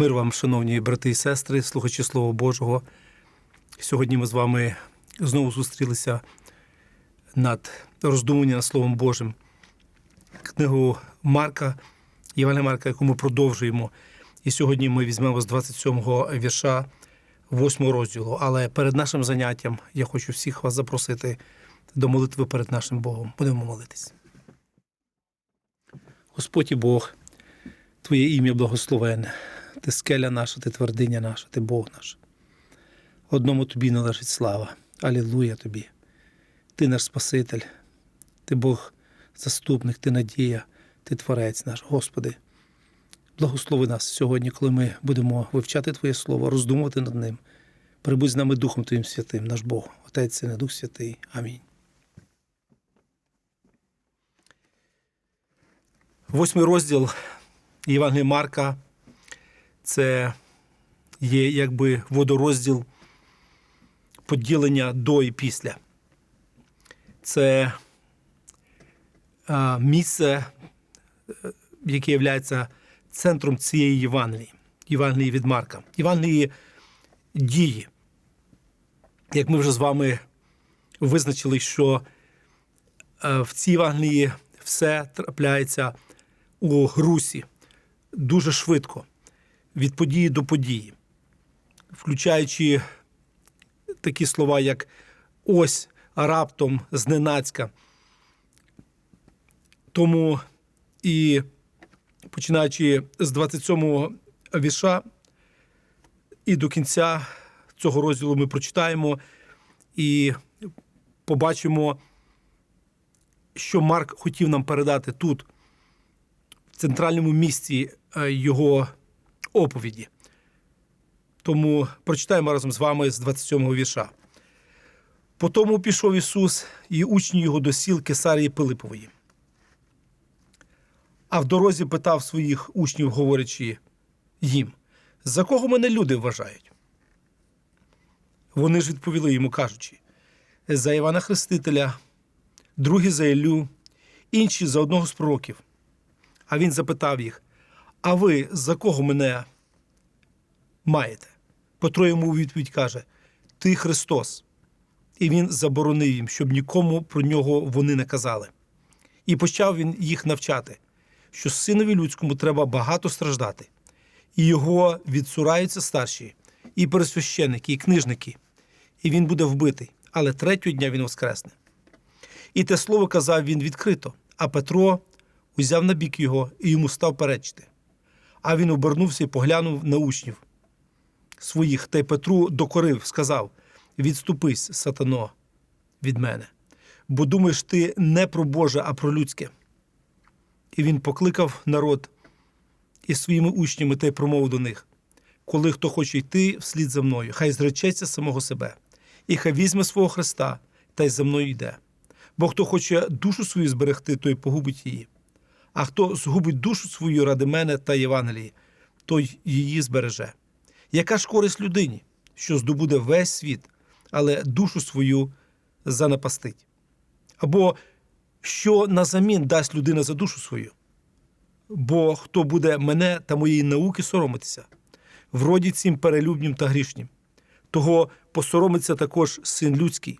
Мир вам, шановні брати і сестри, слухачі Слова Божого. Сьогодні ми з вами знову зустрілися над роздумуванням Словом Божим. Книгу Марка, Євангелія Марка, яку ми продовжуємо. І сьогодні ми візьмемо з 27-го вірша 8 розділу. Але перед нашим заняттям я хочу всіх вас запросити до молитви перед нашим Богом. Будемо молитись. Господь і Бог, Твоє ім'я благословенне, ти скеля наша, ти твердиня наша, ти Бог наш. Одному тобі належить слава. Алілуя тобі. Ти наш Спаситель, ти Бог заступник, ти надія, ти Творець наш, Господи. Благослови нас сьогодні, коли ми будемо вивчати Твоє Слово, роздумувати над ним. Прибудь з нами Духом Твоїм Святим, наш Бог, Отець Син і Дух Святий. Амінь. Восьмий розділ Євангелія Марка це є якби водорозділ поділення до і після. Це місце, е, яке є центром цієї Євангелії, Євангелії від Марка, Євангелії дії. Як ми вже з вами визначили, що е, в цій Євангелії все трапляється у Русі дуже швидко, від події до події, включаючи такі слова, як ось раптом зненацька. Тому і починаючи з 27-го віша і до кінця цього розділу ми прочитаємо і побачимо, що Марк хотів нам передати тут, в центральному місці е, його оповіді. Тому прочитаємо разом з вами з 27-го вірша. Потому пішов Ісус і учні його до сіл Кесарії Пилипової. А в дорозі питав своїх учнів, говорячи їм, за кого мене люди вважають? Вони ж відповіли йому, кажучи, за Івана Хрестителя, другі за Іллю, інші за одного з пророків. А він запитав їх: А ви за кого мене маєте? Петро йому у відповідь каже: Ти Христос. І він заборонив їм, щоб нікому про нього вони не казали. І почав він їх навчати, що синові людському треба багато страждати, і його відсураються старші, і пересвященники, і книжники, і він буде вбитий, але третього дня він воскресне. І те слово казав він відкрито, а Петро узяв на бік його і йому став перечити. А він обернувся і поглянув на учнів своїх, та й Петру докорив, сказав: Відступись, сатано, від мене, бо думаєш ти не про Боже, а про людське. І він покликав народ із своїми учнями та й промовив до них: коли хто хоче йти вслід за мною, хай зречеться самого себе, і хай візьме свого Христа та й за мною йде. Бо хто хоче душу свою зберегти, той погубить її. А хто згубить душу свою ради мене та Євангелії, той її збереже. Яка ж користь людині, що здобуде весь світ, але душу свою занапастить? Або що назамін дасть людина за душу свою? Бо хто буде мене та моєї науки соромитися, вроді цим перелюбнім та грішнім, того посоромиться також син людський,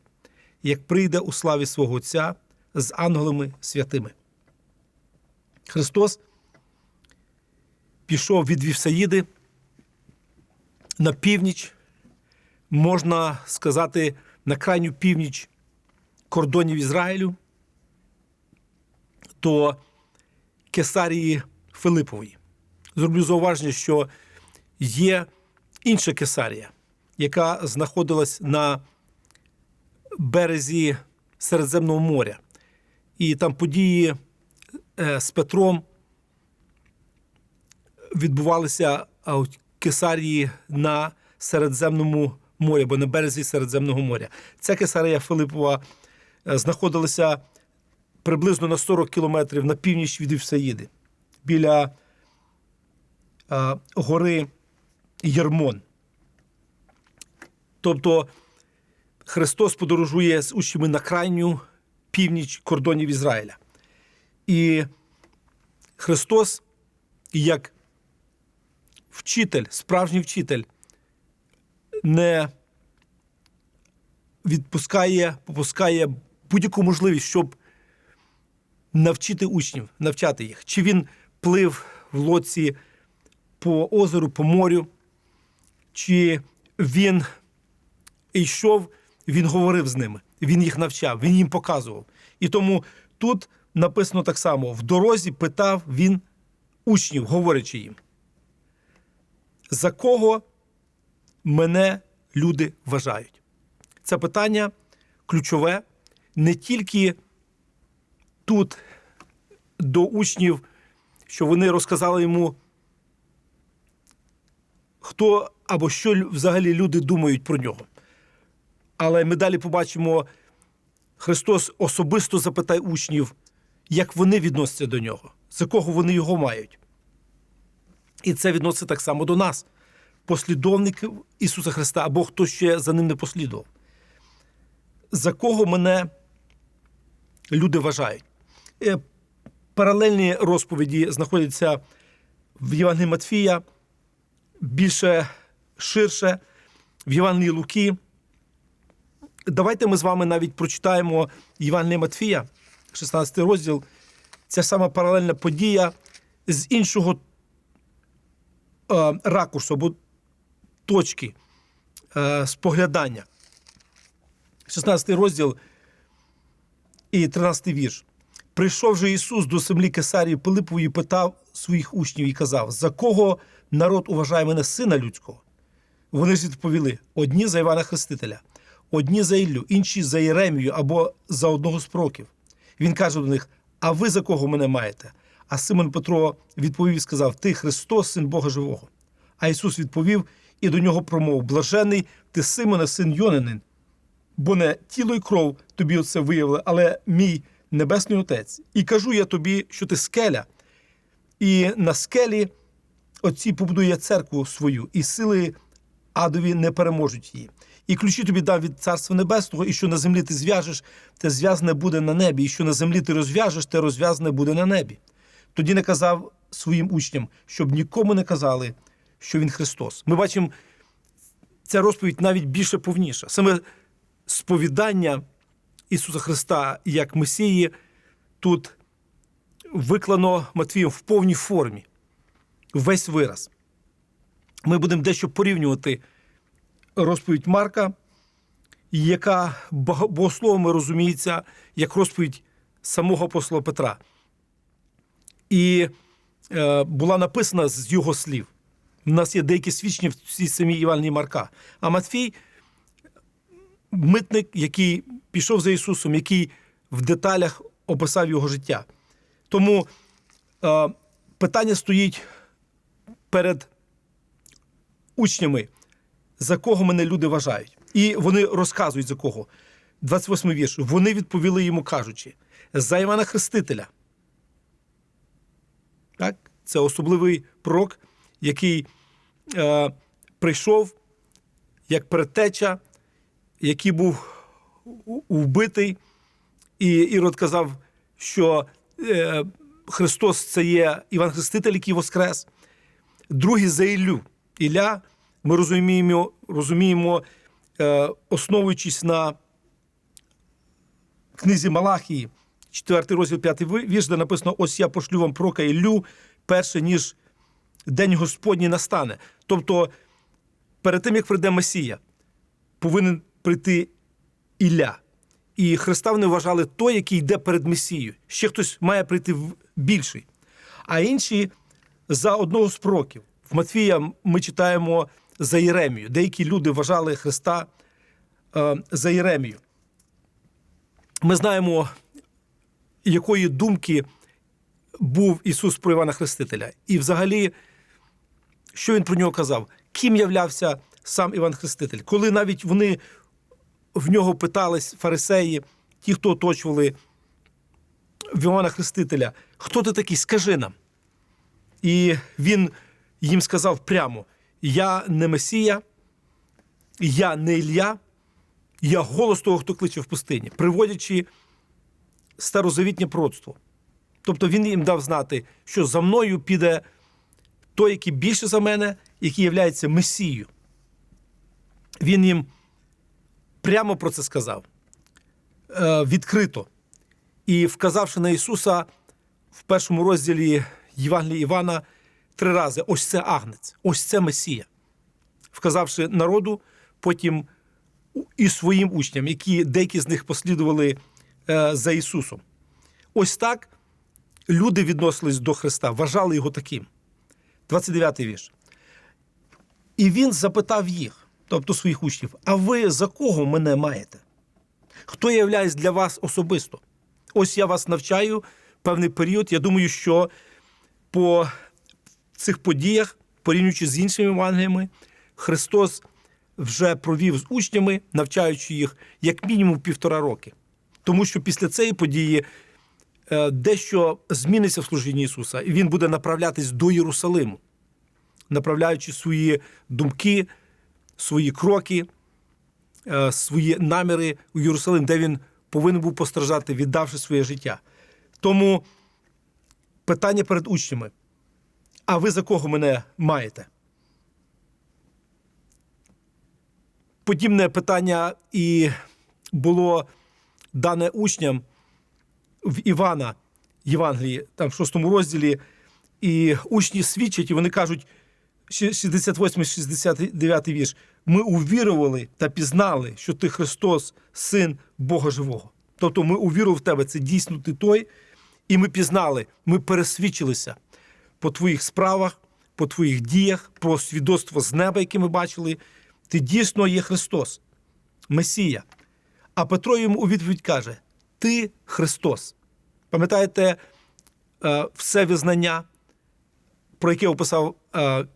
як прийде у славі свого Отця з ангелами святими. Христос пішов від Вівсаїди на північ, можна сказати, на крайню північ кордонів Ізраїлю до Кесарії Филипової. Зроблю зауваження, що є інша Кесарія, яка знаходилась на березі Середземного моря. І там події з Петром відбувалися у Кесарії на Середземному морі, або на березі Середземного моря. Ця Кесарія Филипова е, знаходилася приблизно на 40 кілометрів на північ від Івсаїди, біля гори Єрмон. Тобто Христос подорожує з учнями на крайню північ кордонів Ізраїля. І Христос, як вчитель, справжній вчитель не відпускає, попускає будь-яку можливість, щоб навчити учнів, навчати їх. Чи він плив в лодці по озеру, по морю, чи він йшов, він говорив з ними, він їх навчав, він їм показував. І тому тут написано так само: в дорозі питав він учнів, говорячи їм, за кого мене люди вважають? Це питання ключове не тільки тут до учнів, що вони розказали йому, хто або що взагалі люди думають про нього. Але ми далі побачимо, Христос особисто запитає учнів, як вони відносяться до нього, за кого вони його мають. І це відноситься так само до нас, послідовників Ісуса Христа, або хто ще за ним не послідував. За кого мене люди вважають? Е, Паралельні розповіді знаходяться в Євангелії Матфія, більше ширше, в Євангелії Луки. Давайте ми з вами навіть прочитаємо Євангелія Матфія, 16 розділ. Ця сама паралельна подія з іншого е, ракурсу або точки е, споглядання. 16 розділ і 13 вірш. Прийшов же Ісус до землі Кесарії Пилипової, питав своїх учнів і казав: За кого народ уважає мене сина людського? Вони ж відповіли: одні за Івана Хрестителя, одні за Іллю, інші за Єремію або за одного з проків. Він каже до них: А ви за кого мене маєте? А Симон Петро відповів і сказав: Ти Христос, син Бога живого. А Ісус відповів і до нього промовив: Блажений ти Симоне, син Йонинин, бо не тіло й кров тобі оце виявили, але мій небесний Отець. І кажу я тобі, що ти скеля, і на скелі отці побудує церкву свою, і сили адові не переможуть її. І ключі тобі дав від Царства Небесного, і що на землі ти зв'яжеш, те зв'язане буде на небі, і що на землі ти розв'яжеш, те розв'язане буде на небі. Тоді не казав своїм учням, щоб нікому не казали, що він Христос. Ми бачимо, ця розповідь навіть більше повніша. Саме сповідання Ісуса Христа як Месії тут виклано Матвієм в повній формі, весь вираз. Ми будемо дещо порівнювати розповідь Марка, яка богословами розуміється як розповідь самого апостола Петра. І е, була написана з його слів. У нас є деякі свідчення в цій самій Євангелії Марка. А Матфій митник, який пішов за Ісусом, який в деталях описав його життя. Тому е, питання стоїть перед учнями, за кого мене люди вважають. І вони розказують за кого. 28 вірш. Вони відповіли йому, кажучи, за Івана Хрестителя. Так? Це особливий пророк, який е, прийшов як предтеча, який був вбитий, і Ірод казав, що е, Христос це є Іван Хреститель, який воскрес. Другий за Іллю. Ілля, ми розуміємо, розуміємо е, основуючись на книзі Малахії, 4 розділ 5 вірш, де написано: Ось я пошлю вам прока Іллю, перше, ніж день Господній настане. Тобто, перед тим, як прийде Месія, повинен прийти Ілля. І Христа вони вважали той, який йде перед Месією. Ще хтось має прийти більший. А інші за одного з пророків. В Матфія ми читаємо за Єремію. Деякі люди вважали Христа е, за Єремію. Ми знаємо, якої думки був Ісус про Івана Хрестителя. І взагалі, що він про нього казав? Ким являвся сам Іван Хреститель? Коли навіть вони в нього питались фарисеї, ті, хто оточували в Івана Хрестителя, хто ти такий? Скажи нам. І він їм сказав прямо: Я не Месія, я не Ілля, я голос того, хто кличе в пустині, приводячи старозавітнє пророцтво. Тобто він їм дав знати, що за мною піде той, який більше за мене, який є Месією. Він їм прямо про це сказав, е, відкрито. І вказавши на Ісуса в першому розділі Євангелія Івана три рази: ось це агнець, ось це Месія, вказавши народу, потім і своїм учням, які деякі з них послідували е, за Ісусом. Ось так люди відносились до Христа, вважали його таким. 29-й вірш. І він запитав їх, тобто своїх учнів: А ви за кого мене маєте? Хто являється для вас особисто? Ось я вас навчаю певний період. Я думаю, що по цих подіях, порівнюючи з іншими Євангеліями, Христос вже провів з учнями, навчаючи їх як мінімум півтора роки. Тому що після цієї події е, дещо зміниться в служінні Ісуса, і Він буде направлятись до Єрусалиму, направляючи свої думки, свої кроки, е, свої наміри у Єрусалим, де він повинен був постраждати, віддавши своє життя. Тому питання перед учнями: а ви за кого мене маєте? Подібне питання і було дане учням в Івана Євангелії, там в шостому розділі, і учні свідчать, і вони кажуть, 68-69 вірш. Ми увірували та пізнали, що ти Христос, Син Бога Живого. Тобто ми увірували в тебе, це дійсно ти той, і ми пізнали, ми пересвідчилися по твоїх справах, по твоїх діях, про свідоцтво з неба, яке ми бачили. Ти дійсно є Христос, Месія. А Петро йому у відповідь каже: Ти Христос. Пам'ятаєте е, все визнання, про яке описав е,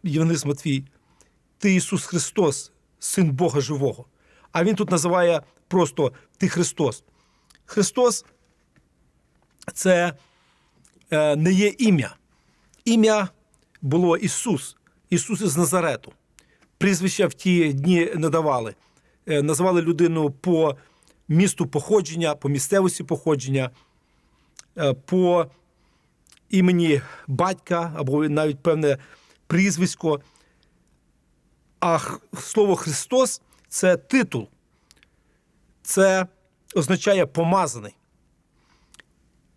Матвій? Ти Ісус Христос, Син Бога Живого. А Він тут називає просто Ти Христос. Христос це е, не є ім'я. Ім'я було Ісус, Ісус із Назарету. Прізвища в ті дні не давали. Е, Називали людину по місту походження, по місцевості походження, е, по імені батька або навіть певне прізвисько. А слово Христос це титул, це означає помазаний.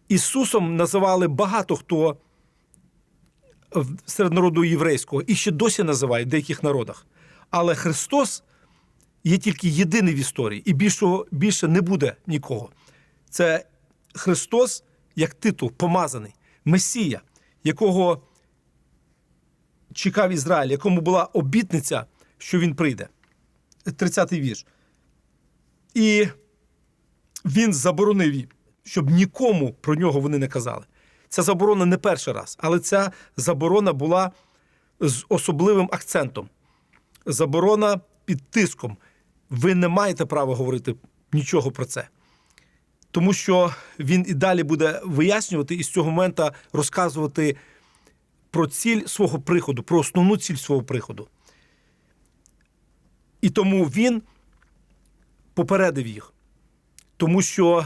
Ісусом називали багато хто серед народу єврейського і ще досі називають в деяких народах. Але Христос є тільки єдиний в історії, і більшого, більше не буде нікого. Це Христос як титул, помазаний, Месія, якого чекав Ізраїль, якому була обітниця, що він прийде. 30-й вірш. І він заборонив щоб нікому про нього вони не казали. Ця заборона не перший раз, але ця заборона була з особливим акцентом. Заборона під тиском. Ви не маєте права говорити нічого про це. Тому що він і далі буде вияснювати і з цього моменту розказувати про ціль свого приходу, про основну ціль свого приходу. І тому він попередив їх. Тому що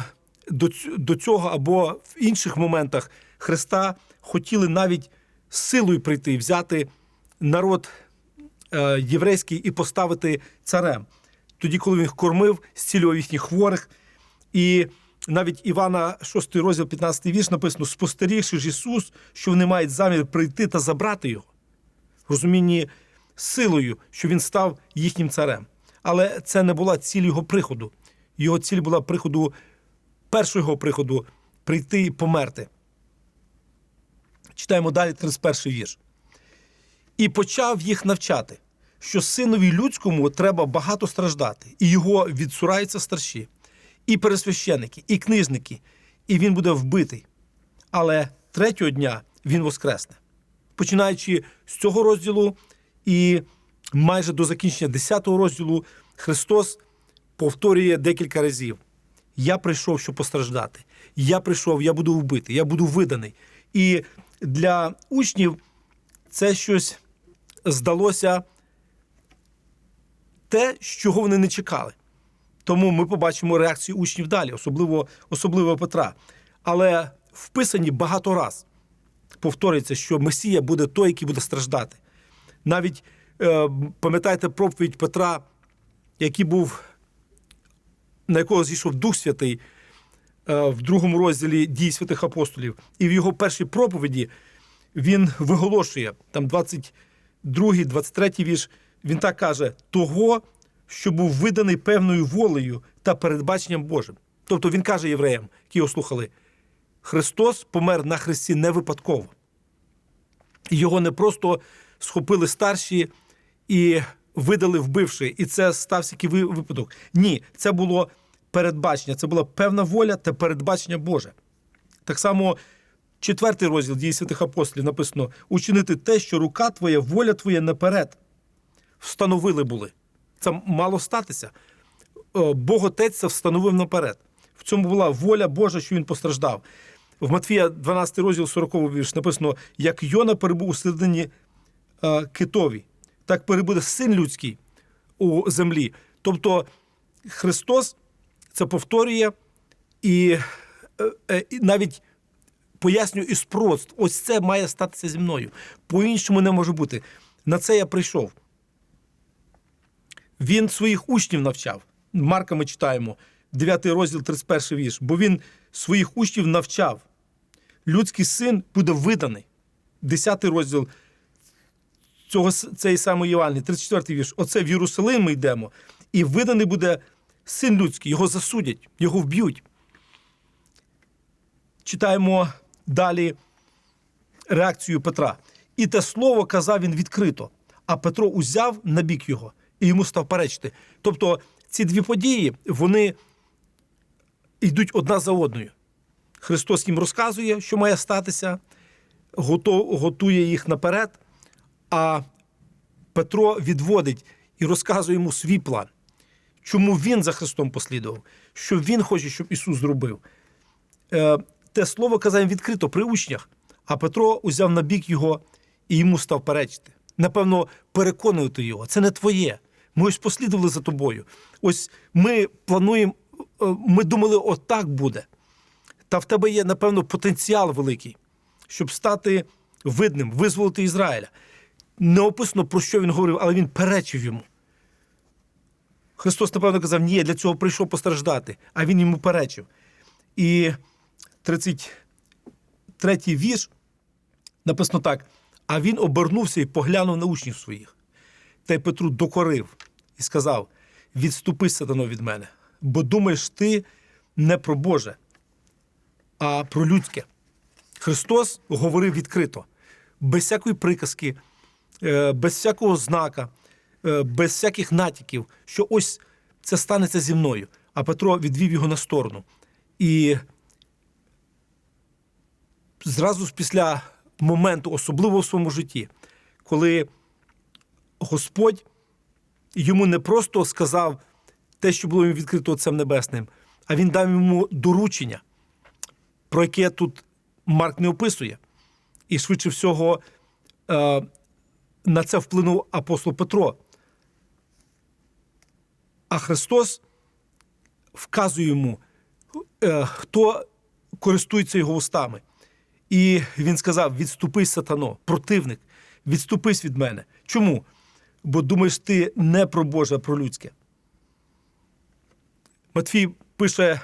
до, цього або в інших моментах Христа хотіли навіть силою прийти взяти народ е, єврейський і поставити царем. Тоді, коли він їх кормив, зцілював їхніх хворих. І навіть Івана 6 розділ, 15 вірш написано: спостерігши ж Ісус, що вони мають замір прийти та забрати його. Розумінні силою, що він став їхнім царем. Але це не була ціль його приходу. Його ціль була приходу, першого приходу прийти і померти. Читаємо далі 31 вірш. І почав їх навчати, що синові людському треба багато страждати, і його відсураються старші, і пересвященики, і книжники, і він буде вбитий. Але третього дня він воскресне. Починаючи з цього розділу і майже до закінчення 10 розділу, Христос повторює декілька разів: Я прийшов, щоб постраждати. Я прийшов, я буду вбитий, я буду виданий. І для учнів це щось здалося те, чого вони не чекали. Тому ми побачимо реакцію учнів далі, особливо, особливо Петра. Але вписані багато раз повторюється, що Месія буде той, який буде страждати. Навіть е, пам'ятаєте проповідь Петра, який був, на якого зійшов Дух Святий в другому розділі дій святих апостолів. І в його першій проповіді він виголошує там 22, 23 вірш. Він так каже: того, що був виданий певною волею та передбаченням Божим. Тобто він каже євреям, які його слухали: Христос помер на хресті не випадково. Його не просто схопили старші і видали вбивши, і це стався який випадок. Ні, це було передбачення, це була певна воля та передбачення Боже. Так само, четвертий розділ дії святих апостолів написано: учинити те, що рука твоя, воля твоя наперед встановили були. Це мало статися. Е, Бог Отець це встановив наперед. В цьому була воля Божа, що він постраждав. В Матфія 12 розділ 40 вірш написано: як Йона перебув у середині е, китові, так перебуде син людський у землі. Тобто Христос це повторює і, е, е, і навіть пояснює із прост. Ось це має статися зі мною. По-іншому не може бути. На це я прийшов. Він своїх учнів навчав. Марка ми читаємо, 9 розділ, 31 вірш. Бо він своїх учнів навчав. Людський син буде виданий. 10 розділ цього, цієї самої Євангелії, 34 вірш. Оце в Єрусалим ми йдемо. І виданий буде син людський, його засудять, його вб'ють. Читаємо далі реакцію Петра. І те слово казав він відкрито, а Петро узяв на бік його і йому став перечити. Тобто ці дві події вони йдуть одна за одною. Христос їм розказує, що має статися, готує їх наперед, а Петро відводить і розказує йому свій план, чому він за Христом послідував, що він хоче, щоб Ісус зробив. Е, те слово казав відкрито при учнях, а Петро узяв на бік його і йому став перечити. Напевно, переконувати його. Це не твоє. Ми ось послідували за тобою. Ось ми плануємо, е, ми думали, отак буде. Та в тебе є, напевно, потенціал великий, щоб стати видним, визволити Ізраїля. Не описано, про що він говорив, але він перечив йому. Христос, напевно, казав, ні, я для цього прийшов постраждати, а він йому перечив. І 33-й вірш написано так: а він обернувся і поглянув на учнів своїх. Та й Петру докорив і сказав: Відступи, сатано, від мене, бо думаєш ти не про Боже, а про людське. Христос говорив відкрито, без всякої приказки, е, без всякого знака, без всяких натяків, що ось це станеться зі мною. А Петро відвів його на сторону. І зразу після моменту, особливо в своєму житті, коли Господь йому не просто сказав те, що було йому відкрито Отцем Небесним, а він дав йому доручення, про яке тут Марк не описує. І швидше всього е, на це вплинув апостол Петро. А Христос вказує йому, е, хто користується його устами. І він сказав: відступись, сатано, противник, відступись від мене. Чому? Бо думаєш, ти не про Боже, а про людське. Матфій пише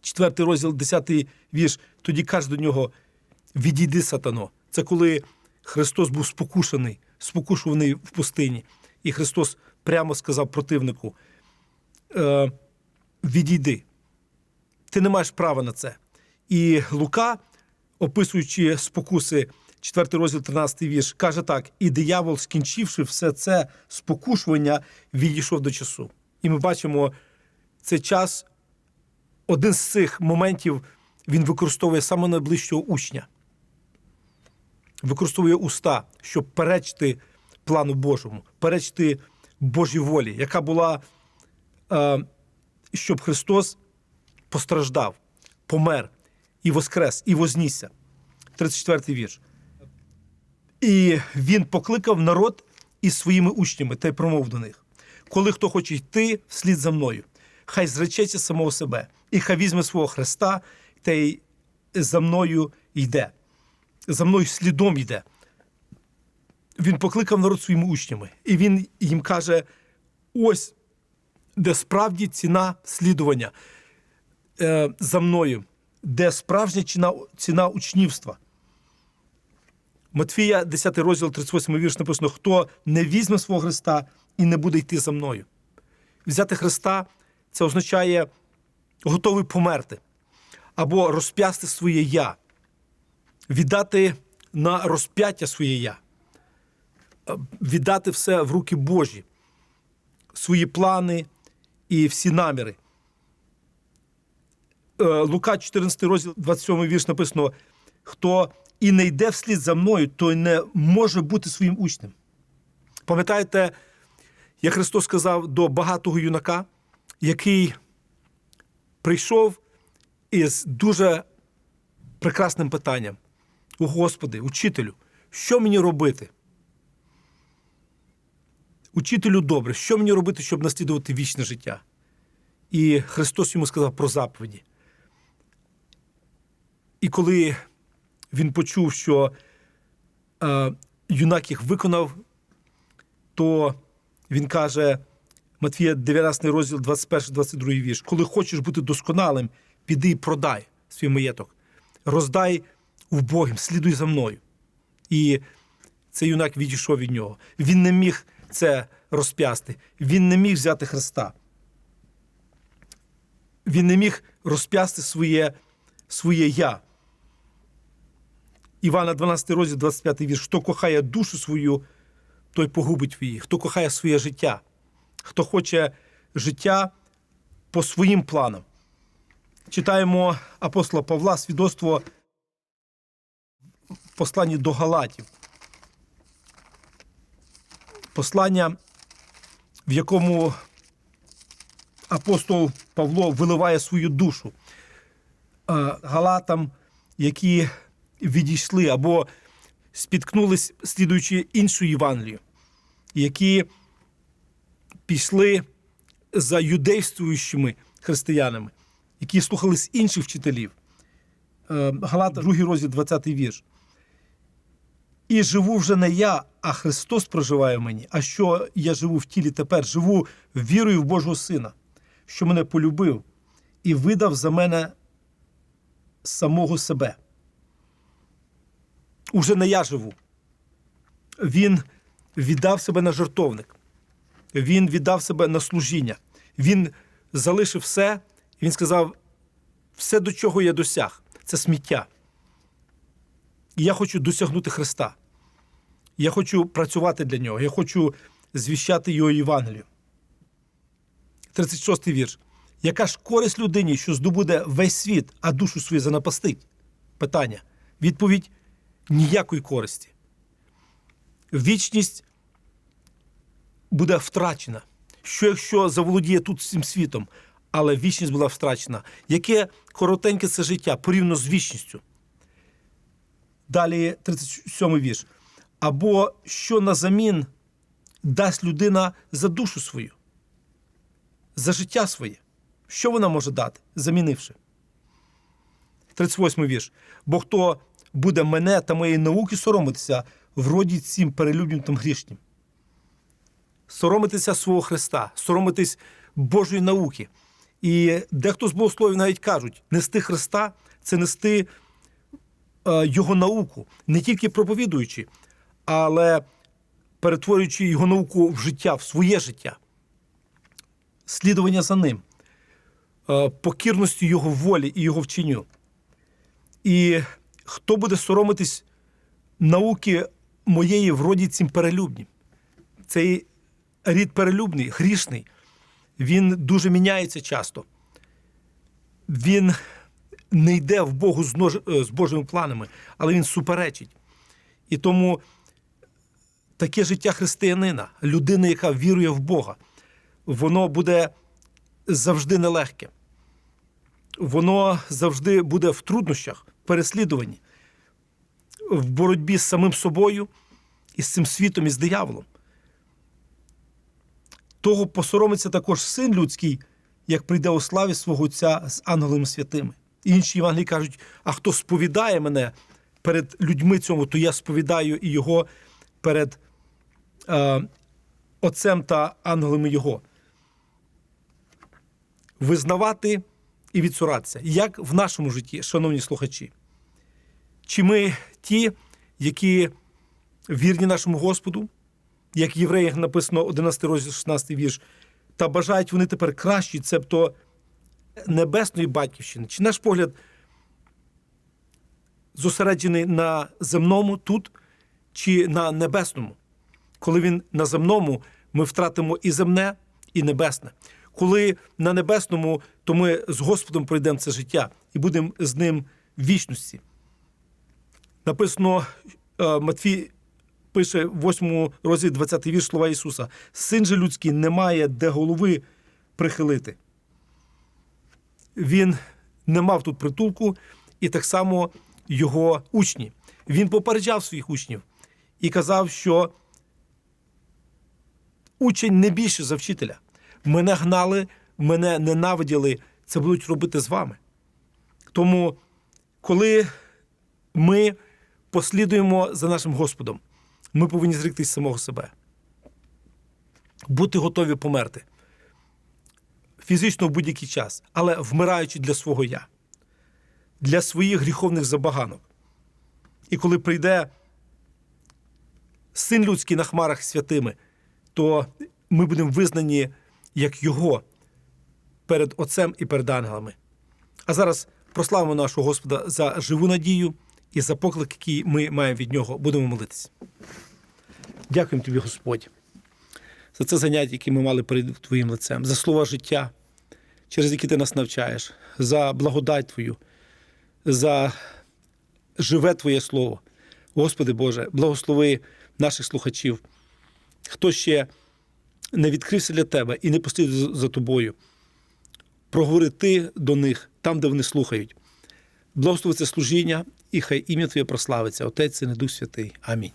4 розділ, 10 вірш, тоді каже до нього: Відійди, сатано. Це коли Христос був спокушений, спокушуваний в пустині. І Христос прямо сказав противнику: е, Відійди, ти не маєш права на це. І Лука, описуючи спокуси, 4 розділ 13 вірш, каже так: і диявол, скінчивши все це спокушування, відійшов до часу. І ми бачимо цей час, один з цих моментів він використовує саме найближчого учня, використовує уста, щоб перечити плану Божому, перечити Божій волі, яка була, е, щоб Христос постраждав, помер і воскрес, і вознісся. 34 вірш. І він покликав народ із своїми учнями та й промов до них: коли хто хоче йти вслід за мною, хай зречеться самого себе, і хай візьме свого Христа та й за мною йде. За мною слідом йде. Він покликав народ своїми учнями, і він їм каже: ось де справді ціна слідування е, за мною, де справжня ціна, ціна учнівства. Матфія, 10 розділ, 38 вірш написано: хто не візьме свого Христа і не буде йти за мною. Взяти Христа це означає готовий померти або розп'ясти своє я, віддати на розп'яття своє я, віддати все в руки Божі, свої плани і всі наміри. Е, Лука, 14 розділ, 27 вірш написано: хто і не йде вслід за мною, той не може бути своїм учнем. Пам'ятаєте, як Христос сказав до багатого юнака, який прийшов із дуже прекрасним питанням: О Господи, учителю, що мені робити? Учителю добре, що мені робити, щоб наслідувати вічне життя? І Христос йому сказав про заповіді. І коли він почув, що е, юнак їх виконав, то він каже, Матвія 19 розділ, 21-22 вірш, коли хочеш бути досконалим, піди і продай свій маєток, роздай вбогим, слідуй за мною. І цей юнак відійшов від нього. Він не міг це розп'ясти, він не міг взяти Христа. Він не міг розп'ясти своє, своє я. Івана 12 розділ, 25 вірш. Хто кохає душу свою, той погубить її. Хто кохає своє життя, хто хоче життя по своїм планам. Читаємо апостола Павла свідоцтво в посланні до Галатів. Послання, в якому апостол Павло виливає свою душу е, галатам, які відійшли або спіткнулись, слідуючи іншу Євангелію, які пішли за юдействуючими християнами, які слухались інших вчителів. Е, Галата, 2 розділ, 20 вірш. І живу вже не я, а Христос проживає в мені. А що я живу в тілі тепер? Живу вірою в Божого Сина, що мене полюбив і видав за мене самого себе. Уже не я живу. Він віддав себе на жертовник. Він віддав себе на служіння. Він залишив все, він сказав: все, до чого я досяг, це сміття. І я хочу досягнути Христа. Я хочу працювати для нього. Я хочу звіщати його Євангелію. 36 вірш. Яка ж користь людині, що здобуде весь світ, а душу свою занапастить? Питання. Відповідь ніякої користі. Вічність буде втрачена. Що якщо заволодіє тут всім світом, але вічність була втрачена? Яке коротеньке це життя порівняно з вічністю? Далі 37 вірш. Або що назамін дасть людина за душу свою, за життя своє? Що вона може дати, замінивши? 38 вірш. Бо хто буде мене та моєї науки соромитися, вроді цим перелюбнім там грішнім. Соромитися свого Христа, соромитись Божої науки. І дехто з богословів навіть кажуть, нести Христа це нести е, Його науку, не тільки проповідуючи, але перетворюючи його науку в життя, в своє життя, слідування за ним, е, покірності Його волі і Його вченню. І хто буде соромитись науки моєї вроді цим перелюбнім? Цей рід перелюбний, грішний, він дуже міняється часто. Він не йде в Богу з, з Божими планами, але він суперечить. І тому таке життя християнина, людини, яка вірує в Бога, воно буде завжди нелегке. Воно завжди буде в труднощах, в переслідуванні, в боротьбі з самим собою і з цим світом, і з дияволом. Того посоромиться також син людський, як прийде у славі свого Отця з ангелами святими. Інші Євангелії кажуть: а хто сповідає мене перед людьми цьому, то я сповідаю і його перед е, Отцем та ангелами Його. Визнавати і відсуратися. Як в нашому житті, шановні слухачі? Чи ми ті, які вірні нашому Господу, як в євреях написано 11 розділ 16 вірш, та бажають вони тепер кращі, цебто небесної батьківщини? Чи наш погляд зосереджений на земному тут, чи на небесному? Коли він на земному, ми втратимо і земне, і небесне. Коли на небесному, то ми з Господом пройдемо це життя і будемо з ним в вічності. Написано, е, Матфій пише в 8 розділі 20 вірш слова Ісуса: Син же людський не має де голови прихилити. Він не мав тут притулку, і так само його учні. Він попереджав своїх учнів і казав, що учень не більше за вчителя. Мене гнали, мене ненавиділи. Це будуть робити з вами. Тому, коли ми послідуємо за нашим Господом, ми повинні зріктись самого себе, бути готові померти фізично в будь-який час, але вмираючи для свого я, для своїх гріховних забаганок. І коли прийде син людський на хмарах святими, то ми будемо визнані як Його перед Отцем і перед ангелами. А зараз прославимо нашого Господа за живу надію і за поклик, який ми маємо від нього. Будемо молитися. Дякуємо тобі, Господь, за це заняття, яке ми мали перед Твоїм лицем, за слова життя, через які ти нас навчаєш, за благодать Твою, за живе Твоє Слово. Господи Боже, благослови наших слухачів. Хто ще не відкрився для Тебе і не послідує за Тобою, проговори Ти до них там, де вони слухають. Благослови це служіння, і хай ім'я Твоє прославиться, Отець і Дух Святий. Амінь.